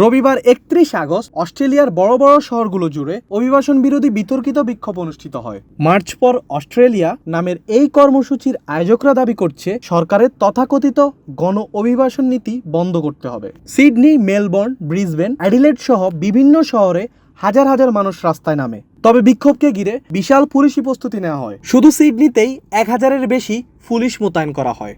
রবিবার একত্রিশ আগস্ট অস্ট্রেলিয়ার বড় বড় শহরগুলো জুড়ে অভিবাসন বিরোধী বিতর্কিত বিক্ষোভ অনুষ্ঠিত হয়। মার্চ পর অস্ট্রেলিয়া নামের এই কর্মসূচির আয়োজকরা দাবি করছে, সরকারের তথাকথিত গণ অভিবাসন নীতি বন্ধ করতে হবে। সিডনি, মেলবোর্ন, ব্রিসবেন, অ্যাডিলেড সহ বিভিন্ন শহরে হাজার হাজার মানুষ রাস্তায় নামে। তবে বিক্ষোভকে ঘিরে বিশাল পুলিশি প্রস্তুতি নেওয়া হয়। শুধু সিডনিতেই এক হাজারের বেশি পুলিশ মোতায়েন করা হয়।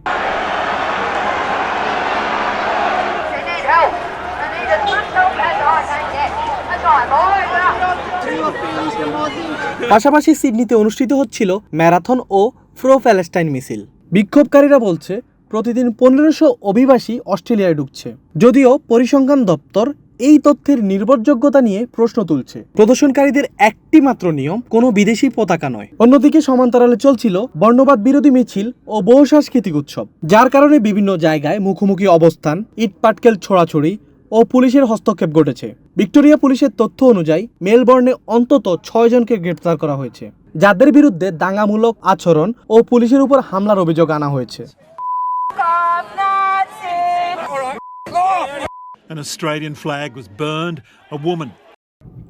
পাশাপাশি সিডনিতে অনুষ্ঠিত হচ্ছিল ম্যারাথন ও প্রো প্যালেস্টাইন মিছিল। বিক্ষোভকারীরা বলছে প্রতিদিন পনেরোশো অভিবাসী অস্ট্রেলিয়ায় ঢুকছে। যদিও পরিসংখ্যান দপ্তর এই তথ্যের নির্ভরযোগ্যতা নিয়ে প্রশ্ন তুলছে। প্রদর্শনকারীদের একটি মাত্র নিয়ম কোনো বিদেশি পতাকা নয়। অন্যদিকে সমান্তরালে চলছিল বর্ণবাদ বিরোধী মিছিল ও বহু সাংস্কৃতিক উৎসব। যার কারণে বিভিন্ন জায়গায় মুখোমুখি অবস্থান ইটপাটকেল ছোড়াছড়ি ও পুলিশের হস্তক্ষেপ ঘটেছে। ভিক্টোরিয়া পুলিশের তথ্য অনুযায়ী মেলবোর্নে অন্তত ছয় জনকে গ্রেপ্তার করা হয়েছে যাদের বিরুদ্ধে দাঙ্গামূলক আচরণ ও পুলিশের উপর হামলার অভিযোগ আনা হয়েছে। An Australian flag was burned. A woman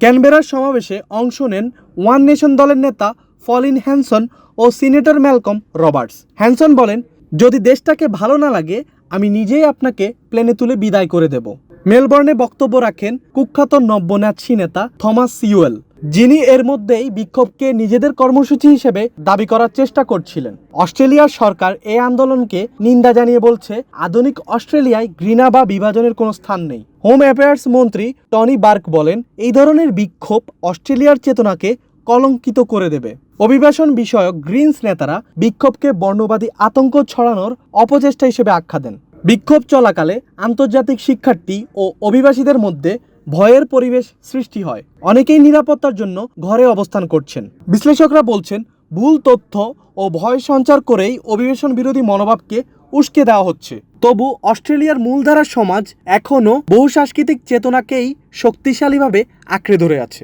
ক্যানবেরার সমাবেশে অংশ নেন ওয়ান নেশন দলের নেতা ফলিন হ্যানসন ও সিনেটর ম্যালকম রবার্টস। হ্যানসন বলেন যদি দেশটাকে ভালো না লাগে আমি নিজেই আপনাকে প্লেনে তুলে বিদায় করে দেব। মেলবোর্নে বক্তব্য রাখেন কুখ্যাত নব্যনাথী নেতা থমাস সিউয়েল, যিনি এর মধ্যেই বিক্ষোভকে নিজেদের কর্মসূচি হিসেবে দাবি করার চেষ্টা করছিলেন। অস্ট্রেলিয়ার সরকার এই আন্দোলনকে নিন্দা জানিয়ে বলছে, আধুনিক অস্ট্রেলিয়ায় ঘৃণা বা বিভাজনের কোনো স্থান নেই। হোম অ্যাফেয়ার্স মন্ত্রী টনি বার্ক বলেন, এই ধরনের বিক্ষোভ অস্ট্রেলিয়ার চেতনাকে কলঙ্কিত করে দেবে। অভিবাসন বিষয়ক গ্রিনস নেতারা বিক্ষোভকে বর্ণবাদী আতঙ্ক ছড়ানোর অপচেষ্টা হিসেবে আখ্যা দেন। বিক্ষোভ চলাকালে আন্তর্জাতিক শিক্ষার্থী ও অভিবাসীদের মধ্যে ভয়ের পরিবেশ সৃষ্টি হয়। অনেকেই নিরাপত্তার জন্য ঘরে অবস্থান করছেন। বিশ্লেষকরা বলছেন, ভুল তথ্য ও ভয় সঞ্চার করেই অভিবেশন বিরোধী মনোভাবকে উস্কে দেওয়া হচ্ছে। তবু অস্ট্রেলিয়ার মূলধারার সমাজ এখনও বহুসাংস্কৃতিক চেতনাকেই শক্তিশালীভাবে আঁকড়ে ধরে আছে।